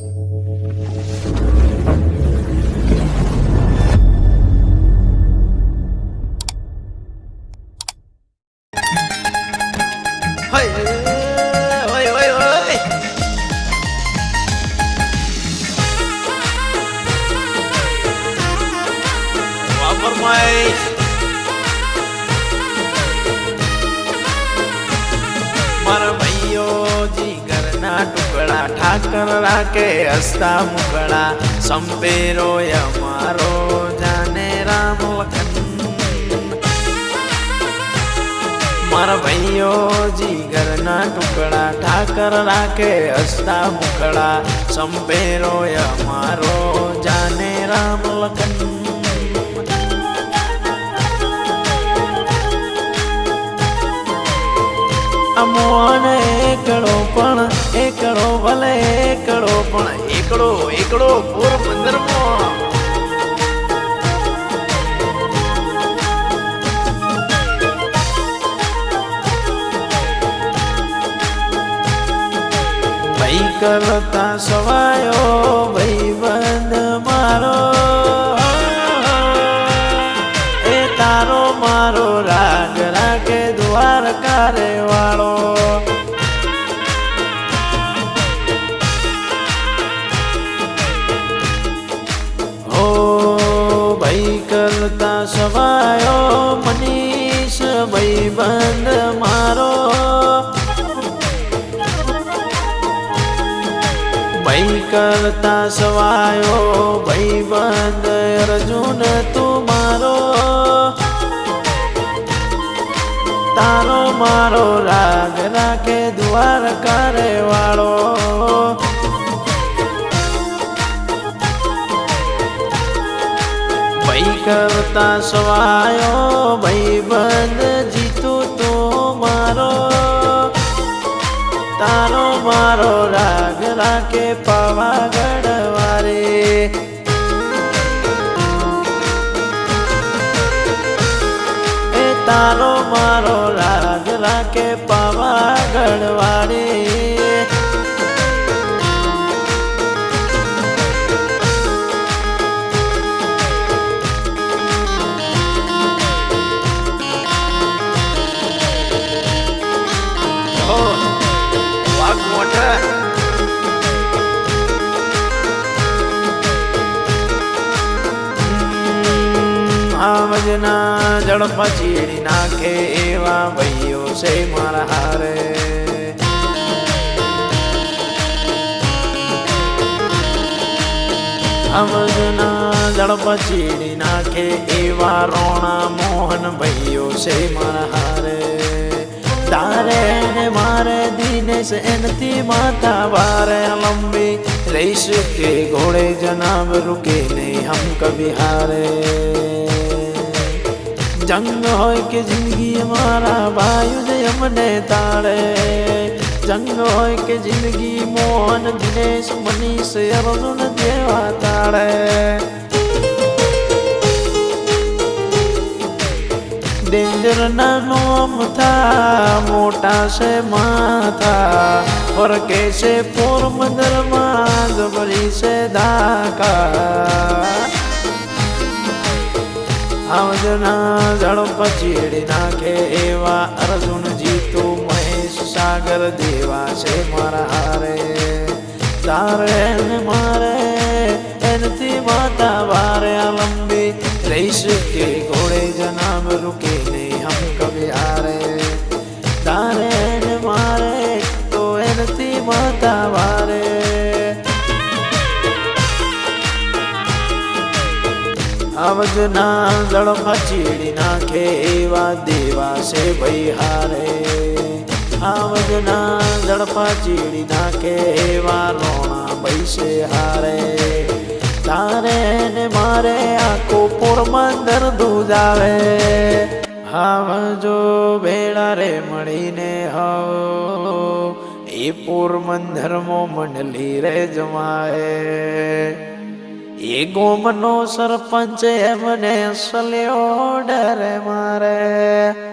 もうもうもうもう。ટુકડા ઠાકર રાખે હસતા મુકડા. સંપેરો અમારો જાને રામ મારા ભાઈઓ જીગરના ટુકડા ઠાકર રાખે હસતા મુકડા. સંપેરો અમારો જાને રામ લખન અમોન એકડો પણ, એકડો ભલે એકડો પણ, એકડો એકડો પોરબંદરમાં ભાઈ કરતા સવાયો ભાઈ બંધ મારો. એ તારો મારો રાગ રાખે દ્વારકા રે વાળો હો ભાઈ કરતા સવાયો મનીષ ભાઈ બંધ મારો. ભાઈ કરતા સવાયો ભાઈ બંધ અર્જુન તું મારો. તારો મારો રાગ રાખે દ્વારકા રે વાળો. ભાઈ કરતા સવાયો, ભાઈ બંધ જીતું તું મારો. તારો મારો રાગ રાખે પાવાગઢ વારે. તારો મારો રાગ રાખે પાવાગઢ વારે ઓ જળ ચીડી નાખે એવા ભાઈઓ છે મારા હારે. આવજના જળપચીડી ચીડી નાખે એવા રોણા મોહન ભાઈઓ છે મારા હારે. તારે મારે દિનેશ એનથી માતા વારે લંબી રહીશ કે ઘોડે જનાબ રૂકે નહીં હમ કભી હારે જંગ હોય કે જિંદગી મારા ભાઈ જ અમને તાળે. જંગ હોય કે જિંદગી મોહન, દિનેશ, મનીષ, અરુણ દેવા તાળે. ડેન્જર ના નોમ થા મોટા છે માથા. ફરકે છે પોરબંદરમાં જબરી છે ધાકા આવજના ઝડપ ચીડી નાખે એવા અર્જુન જીતુ મહેશ સાગર દેવા છે મારા હારે. તારે મારે, એનથી માતા વારે લંબી રહીશ કે ઘોડે જનામ રૂકે નહીં હમ કભી હારે. આવજના જળમાં ચીડી નાખે એવા દેવા છે ભાઈ હારે આવજના જળપા ચીડી નાખે એવા રોણા છે હારે. તારે ને મારે આખો પોરબંદર દૂધાવે આવજો ભેળા રે મળીને હો એ પોરબંદરમાં મંડલી રે જમાએ એ ગોમનો સરપંચ એમને સલ્યો ડરે મારે.